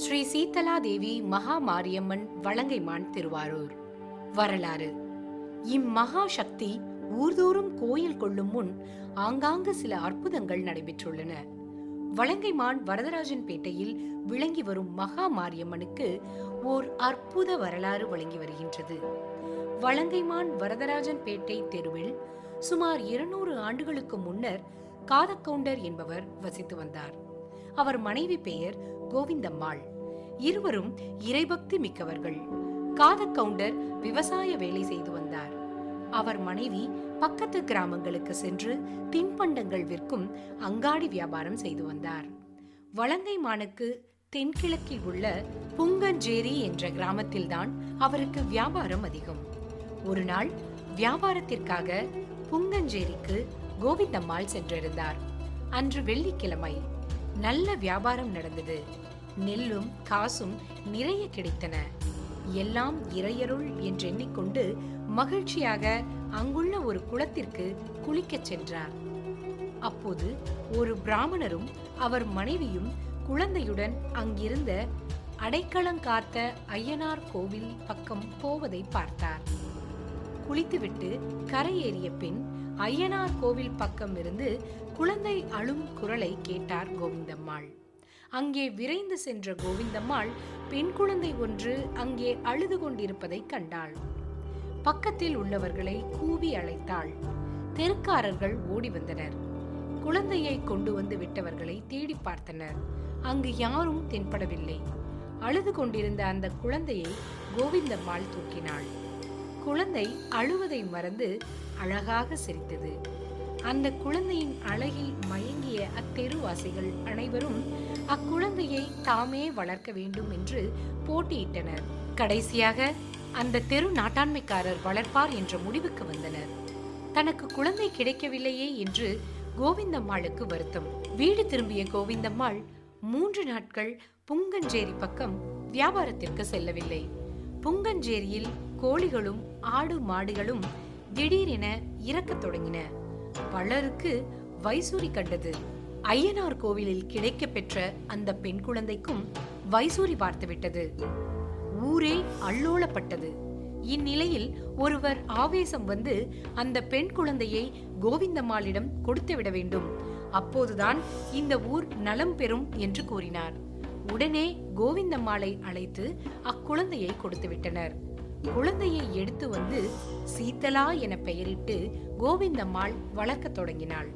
ஸ்ரீ சீதலா தேவி மகா மாரியம்மன் வலங்கைமான் திருவாரூர். வரலாறு. இம்மகா சக்தி ஊர்தோறும் கோயில் கொள்ளும் முன் ஆங்காங்கு சில அற்புதங்கள் நடைபெற்றுள்ளன. வலங்கைமான் வரதராஜன் பேட்டையில் விளங்கி வரும் மகா மாரியம்மனுக்கு ஓர் அற்புத வரலாறு வழங்கி வருகின்றது. வலங்கைமான் வரதராஜன் பேட்டை தெருவில் சுமார் இருநூறு ஆண்டுகளுக்கு முன்னர் காதக்கவுண்டர் என்பவர் வசித்து வந்தார். அவர் மனைவி பெயர் கோவிந்தம்மாள். இருவரும் இறைபக்தி மிக்கவர்கள். காதக்கவுண்டர் விவசாய வேலை செய்து வந்தார். அவர் மனைவி பக்கத்து கிராமங்களுக்கு சென்று தின்பண்டங்கள் விற்கும் அங்காடி வியாபாரம் செய்து வந்தார். வலங்கைமானுக்கு தென்கிழக்கில் உள்ள புங்கஞ்சேரி என்ற கிராமத்தில்தான் அவருக்கு வியாபாரம் அதிகம். ஒரு நாள் வியாபாரத்திற்காக புங்கஞ்சேரிக்கு கோவிந்தம்மாள் சென்றிருந்தார். அன்று வெள்ளிக்கிழமை நல்ல வியாபாரம் நடந்தது. நெல்லும் காசும் நிறைய கிடைத்தன. எல்லாம் இறையருள் என்று எண்ணிக்கொண்டு மகிழ்ச்சியாக அங்குள்ள ஒரு குளத்திற்கு குளிக்கச் சென்றார். அப்போது ஒரு பிராமணரும் அவர் மனைவியும் குழந்தையுடன் அங்கிருந்த அடைக்கலங்காத்த ஐயனார் கோவில் பக்கம் போவதை பார்த்தார். குளித்துவிட்டு கரையேறிய பின் ஐயனார் கோவில் பக்கம் இருந்து குழந்தை அழும் குரலை கேட்டார் கோவிந்தம்மாள். அங்கே விரைந்து சென்ற கோவிந்தம்மாள் பெண் குழந்தை ஒன்று அங்கே அழுது கொண்டிருப்பதை கண்டாள். பக்கத்தில் உள்ளவர்களை கூவி அழைத்தாள். தெருக்காரர்கள் ஓடி வந்தனர். குழந்தையை கொண்டு வந்து விட்டவர்களை தேடி பார்த்தனர். அங்கு யாரும் தென்படவில்லை. அழுது கொண்டிருந்த அந்த குழந்தையை கோவிந்தம்மாள் தூக்கினாள். குழந்தை அழுவதை மறந்து அழகாக சிரித்தது. அந்த குழந்தையின் அழகில் மயங்கிய அத்தெருவாசிகள் அனைவரும் அக்குழந்தையை தாமே வளர்க்க வேண்டும் என்று போட்டியிட்டனர். கடைசியாக அந்த தெரு நாட்டாண்மைக்காரர் வளர்ப்பார் என்ற முடிவுக்கு வந்தனர். தனக்கு குழந்தை கிடைக்கவில்லையே என்று கோவிந்தம்மாளுக்கு வருத்தம். வீடு திரும்பிய கோவிந்தம்மாள் மூன்று நாட்கள் புங்கஞ்சேரி பக்கம் வியாபாரத்திற்கு செல்லவில்லை. புங்கஞ்சேரியில் கோழிகளும் ஆடு மாடுகளும் திடீரென இறக்கத் தொடங்கின. பலருக்கு வைசூரி கண்டது. ஐயனார் கோவிலில் கிடைக்க பெற்ற அந்த பெண் குழந்தைக்கும் வைசூரி பார்த்துவிட்டது ஊரே அல்லோலப்பட்டது. இந்நிலையில் ஒருவர் ஆவேசம் வந்து அந்த பெண் குழந்தையை கோவிந்தம்மாளிடம் கொடுத்து விட வேண்டும். அப்போதுதான் இந்த ஊர் நலம் பெறும் என்று கூறினார். உடனே கோவிந்தம்மாளை அழைத்து அக்குழந்தையை கொடுத்து விட்டனர் குழந்தையை எடுத்து வந்து சீத்தலா என பெயரிட்டு கோவிந்தம்மாள் வளர்க்கத் தொடங்கினாள்.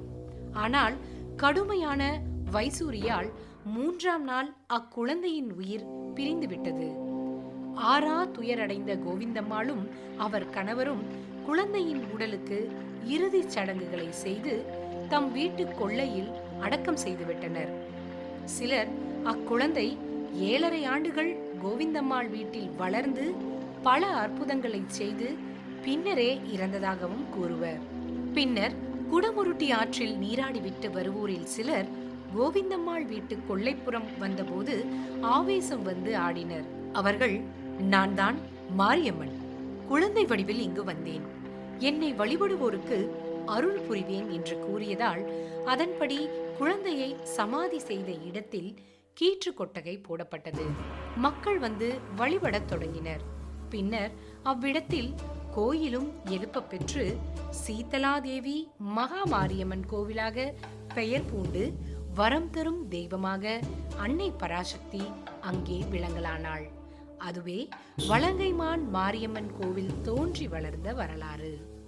ஆனால் கடுமையான வைசூரியால் மூன்றாம் நாள் அக்குழந்தையின் உயிர் பிரிந்துவிட்டது. ஆறா துயரடைந்த கோவிந்தம்மாளும் அவர் கணவரும் குழந்தையின் உடலுக்கு இறுதிச் சடங்குகளை செய்து தம் வீட்டு கொள்ளையில் அடக்கம் செய்துவிட்டனர். சிலர் அக்குழந்தை ஏழரை ஆண்டுகள் கோவிந்தம்மாள் வீட்டில் வளர்ந்து பல அற்புதங்களை செய்து பின்னரே இறந்ததாகவும் கூறுவர். பின்னர் குடமுருட்டி ஆற்றில் நீராடிவிட்டு வருவோரில் சிலர் கோவிந்தம்மாள் வீட்டு கொள்ளைப்புறம் வந்தபோது ஆவேசம் வந்து ஆடினர். அவர்கள் நான் தான் மாரியம்மன். குழந்தை வடிவில் இங்கு வந்தேன். என்னை வழிபடுவோருக்கு அருள் புரிவேன் என்று கூறியதால் அதன்படி குழந்தையை சமாதி செய்த இடத்தில் கீற்று கொட்டகை போடப்பட்டது. மக்கள் வந்து வழிபடத் தொடங்கினர். பின்னர் அவ்விடத்தில் கோயிலும் எழுப்ப பெற்று சீதலாதேவி மகாமாரியம்மன் கோவிலாக பெயர் பூண்டு வரம் தரும் தெய்வமாக அன்னை பராசக்தி அங்கே விளங்கலானாள். அதுவே வலங்கைமான் மாரியம்மன் கோவில் தோன்றி வளர்ந்த வரலாறு.